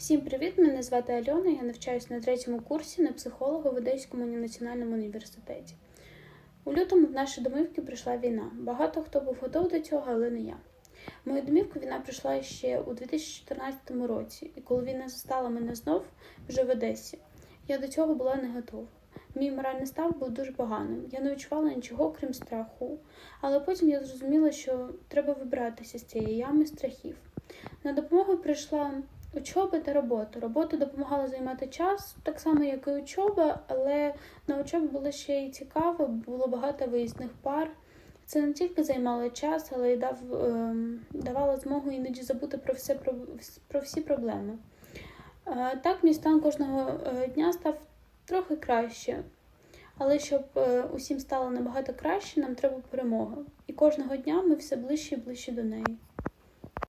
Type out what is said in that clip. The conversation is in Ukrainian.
Всім привіт! Мене звати Альона. Я навчаюся на третьому курсі на психолога в Одеському національному університеті. У лютому в наші домівки прийшла війна. Багато хто був готовий до цього, але не я. В мою домівку війна прийшла ще у 2014 році, і коли війна застала мене знов вже в Одесі, я до цього була не готова. Мій моральний став був дуже поганим. Я не відчувала нічого, крім страху. Але потім я зрозуміла, що треба вибратися з цієї ями страхів. На допомогу прийшла учоба та робота. Робота допомагала займати час, так само, як і учоба, але на учобі було ще й цікаво, було багато виїзних пар. Це не тільки займало час, але й дав, ем, давало змогу іноді забути про, все, про, про всі проблеми. Е, так, мій стан кожного е, дня став трохи краще. Але щоб е, усім стало набагато краще, нам треба перемога. І кожного дня ми все ближче і ближче до неї.